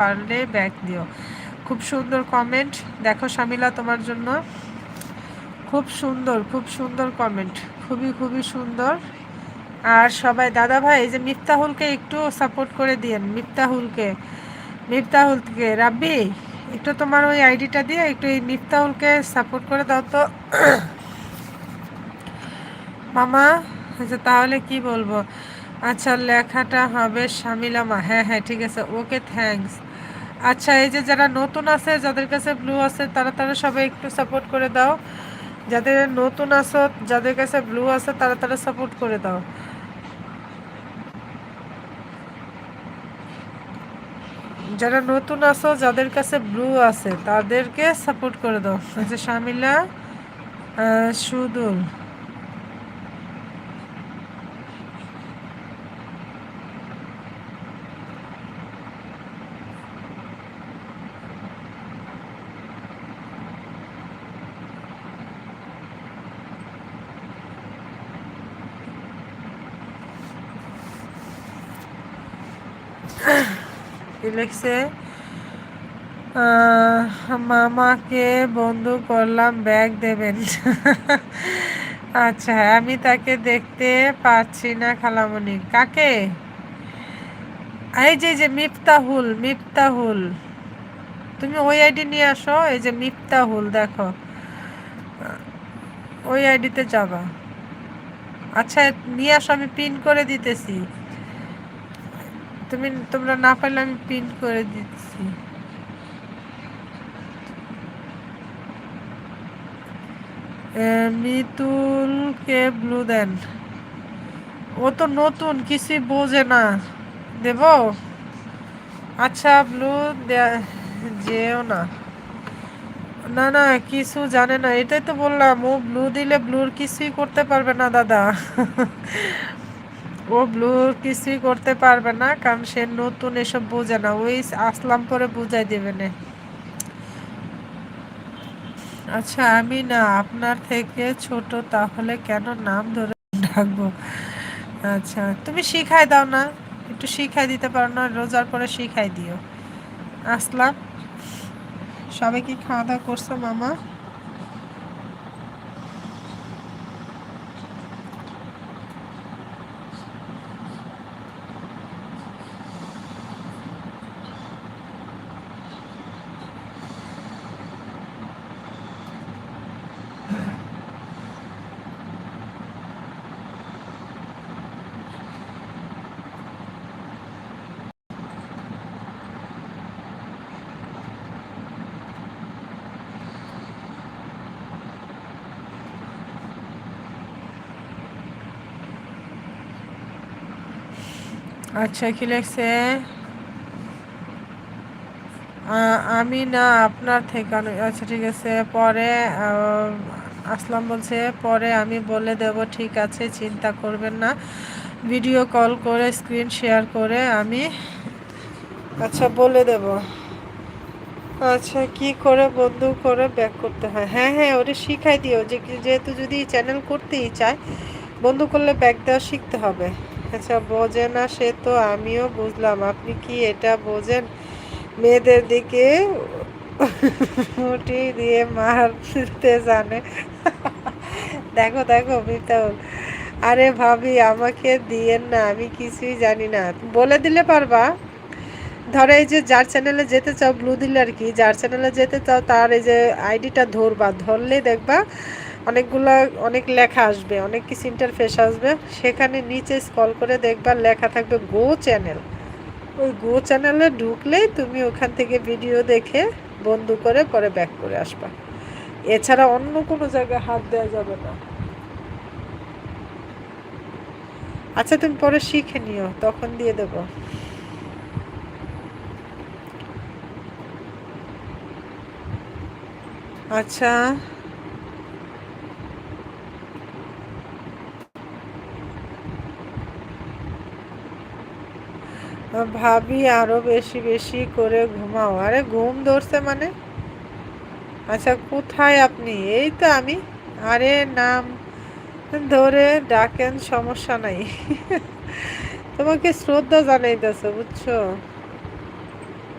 পারলে ব্যাক দিও। খুব সুন্দর কমেন্ট দেখো শামিলা তোমার জন্য। খুব সুন্দর খুব সুন্দর কমেন্ট খুবই খুবই সুন্দর। আর সবাই, দাদা ভাই যে মিফতাহুলকে একটু সাপোর্ট করে দিয়েন। মিফতাহুলকে মিফতাহুলকে। রাব্বি, একটু তোমার ওই আইডিটা দিয়ে একটু এই মিফতাহুলকে সাপোর্ট করে দাও তো। মামা আচ্ছা তাহলে কি বলব? আচ্ছা লেখাটা হবে শামিলামা হ্যাঁ হ্যাঁ ঠিক আছে। ওকে থ্যাঙ্কস আচ্ছা এই যে যারা নতুন আছে, যাদের কাছে ব্লু আছে, তারা তারা সবাই একটু সাপোর্ট করে দাও। যাদের নতুন আছো, যাদের কাছে ব্লু আছে, তারা তারা সাপোর্ট করে দাও। যারা নতুন আছো, যাদের কাছে ব্লু আছে, তাদেরকে সাপোর্ট করে দাও। আচ্ছা শামিলা সুদুল। লিখছে মামাকে বন্ধু করলাম, ব্যাগ দেবেন। আচ্ছা আমি তাকে দেখতে পাচ্ছি না, খালামণি। কাকে? এই যে যে মিফতাহুল মিফতাহুল। তুমি ওই আইডি নিয়ে আসো, এই যে মিফতাহুল, দেখো। ওই আইডিতে যাবা। আচ্ছা নিয়ে আসো, আমি পিন করে দিতেছি। তুমি, তোমরা না পারলে আমি প্রিন্ট করে দিচ্ছি। মিতুলকে ব্লু দেন? ও তো নতুন, কিছুই বোঝে না। দেব? আচ্ছা ব্লু যেও না। না না, কিছু জানে না। এটাই তো বললাম, ও ব্লু দিলে ব্লুর কিছুই করতে পারবে না, দাদা। ও ব্লু কিছুই করতে পারবে না, কারণ সে নতুন এসব বোঝে না। ওই আসলাম পরে বুঝাই দেবে না। আচ্ছা আমি না আপনার থেকে ছোট, তাহলে কেন নাম ধরে ডাকবো? আচ্ছা তুমি শিখাই দাও না। একটু শিখাই দিতে পারো, না রোজার পরে শিখাই দিও। আসলাম। সবাই কি খাওয়া দাওয়া করছ, মামা? আচ্ছা কি লেখছে? আমি না আপনার থেকে আচ্ছা ঠিক আছে। পরে আসলাম বলছে, পরে আমি বলে দেব, ঠিক আছে, চিন্তা করবেন না। ভিডিও কল করে, স্ক্রিন শেয়ার করে আমি আচ্ছা বলে দেব। আচ্ছা কি করে বন্ধু করে ব্যাক করতে হয়? হ্যাঁ হ্যাঁ ওটা শিখাই দিও। যে যেহেতু যদি চ্যানেল করতেই চায়, বন্ধু করলে ব্যাক দেওয়া শিখতে হবে। আচ্ছা বোঝে না সে তো আমিও বুঝলাম। আপনি কি এটা বোঝেন? মেয়েদের দিকে উঠি দিয়ে মারতে জানে। দেখো দেখো মিতাউল আরে ভাবি, আমাকে দিয়েন না, আমি কিছুই জানি না। বলে দিলে পারবা? ধরো এই যে যার চ্যানেলে যেতে চাও ব্লু দিলে আর কি? যার চ্যানেলে যেতে চাও, তার এই যে আইডিটা ধরবা। ধরলে দেখবা অনেকগুলো, অনেক লেখা আসবে, অনেক কিছু ইন্টারফেস আসবে। সেখানে নিচে স্কল করে দেখবার লেখা থাকবে গো চ্যানেল ওই গো চ্যানেলে ঢুকলেই তুমি ওখান থেকে ভিডিও দেখে বন্ধু করে পরে ব্যাক করে আসবা। এছাড়া অন্য কোনো জায়গায় হাত দেওয়া যাবে না। আচ্ছা তুমি পরে শিখে নিও, তখন দিয়ে দেব। আচ্ছা। ভাবি আরও বেশি বেশি করে ঘুমাও। আরে ঘুম ধরছে মানে? আচ্ছা কোথায় আপনি? এই তো আমি। আরে নাম ধরে ডাকেন, সমস্যা নাই। তোমাকে শ্রদ্ধা জানাইতেছে, বুঝছ?